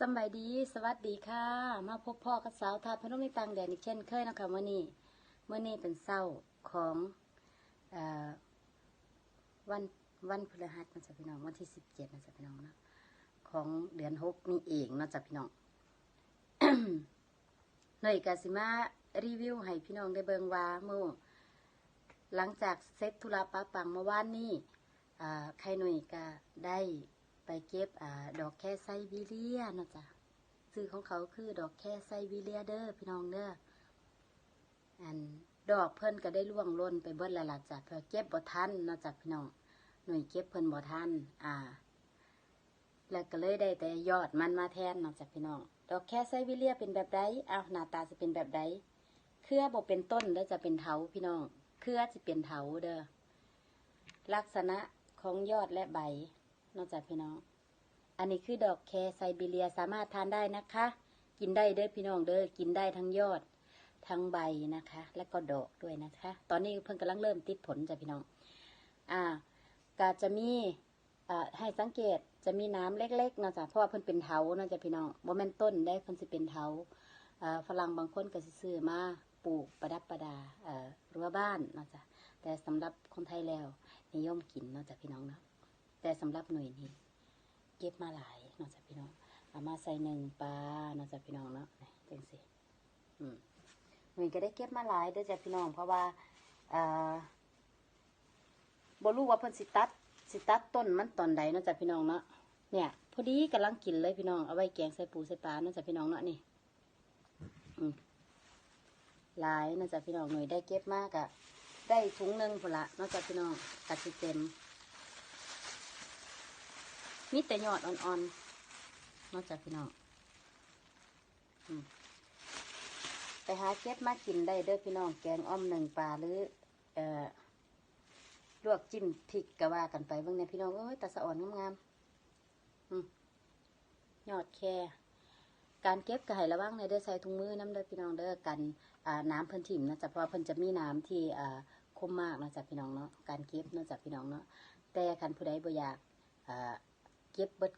สบายดีสวัสดีค่ะ มาพบพ่อกับสาวทาพนมในต่างแดนอีกเช่นเคยนะคะมื่อนี้เมื่อนี้เป็นเศร้าของอวันวันพฤหัสนะจ๊ะพี่น้องวันที่สิบเจ็ดนะจ๊ะพี่น้องนะของเดือนหกนี่เองนะจ๊ะพี่น้องหน่อยกาสิมารีวิวให้พี่น้องได้เบิงว่าเมื่อหลังจากเซ็ตธุระปะปังเมื่อวานนี้อ่ใครหน่อยก็ได้ ไปเก็บอ่าดอกแค่ไซบีเรียนะจ๊ะซื้อของเขาคือดอกแค่ไซบีเรียเด้อพี่น้องเด้ออันดอกเพิ่นก็ได้ล่วงล่นไปเบิดแล้วล่ะจ้ะเพื่อเก็บบ่ทันนะจ๊ะพี่น้องหน่วยเก็บเพิ่นบ่ทันอ่า แล้วก็เลยได้แต่ยอดมันมาแทนนะจ้ะพี่น้องดอกแค่ไซบีเรียเป็นแบบใดอ้าวหน้าตาจะเป็นแบบใดเครือบ่เป็นต้นแล้วจะเป็นเถาพี่น้องเครือจะเป็นเถาเด้อลักษณะของยอดและใบ นอกจากพี่น้อง อันนี้คือดอกแคไซบีเรียสามารถทานได้นะคะ กินได้เด้อพี่น้องเด้อกินได้ทั้งยอด ทั้งใบนะคะ และก็ดอกด้วยนะคะ ตอนนี้เพิ่งกำลังเริ่มติดผลจ้ะพี่น้อง อ่าก็จะมีให้สังเกตจะมีน้ำเล็กๆเนาะจ๊ะเพราะว่าเพิ่นเป็นเถาเนาะจ๊ะพี่น้องบ่แม่นต้นได้เพิ่นสิเป็นเถาอ่าฝรั่งบางคนก็สิซื้อมาปลูกประดับประดาเอ่อรั้วบ้านเนาะจ๊ะแต่สำหรับคนไทยแล้วนิยมกินเนาะจ๊ะพี่น้องเนาะ แต่สำหรับหน่วยนี้เก็บมาหลายนาะจ๊ะพี่น้องเอามาใส่หนึ่งปลานาะจ๊ะพี่น้องเนาะนี่จังสิอืมหน่วยก็ได้เก็บมาหลายเด้อจ้ะพี่น้อง เพราะว่าอ่าบ่รู้ว่าเพิ่นสิตัดสิตัดต้นมันตอนใดนาะจ๊ะพี่น้องเนาะเนี่ยพอดีกำลังกินเลยพี่น้องเอาไว้แกงใส่ปูใส่ปลานาะจ๊ะพี่น้องเนาะนี่อืมหลายนาะจ๊ะพี่น้องหน่วยได้เก็บมากอะได้ถุงหนึ่งพุ่นละนาะจ๊ะพี่น้องกัดสิเต็ม มีแต่ยอดอ่อนๆนาะจ๊ะพี่น้องไปหาเก็บมากินได้เด้อพี่น้อง แกงอ้อมหนึ่งปลาหรือ เอ่อลวกจิ้มพริกก็ว่ากันไปเบิ่งเนี่ยพี่น้องเอ้ยตาสะอ่อนงามๆอืมยอดแค่การเก็บก็ให้ระวังในเด้อใส่ถุงมือน้ำเด้อพี่น้องเด้อกันน้ำเพิ่นถิ่มนะจ๊ะเพราะเพิ่นจะมีน้ำที่คมมากนะจ๊ะพี่น้องเนาะการเก็บนะจ๊ะพี่น้องเนาะแต่คันผู้ใดบ่อยาก เก็บเบิด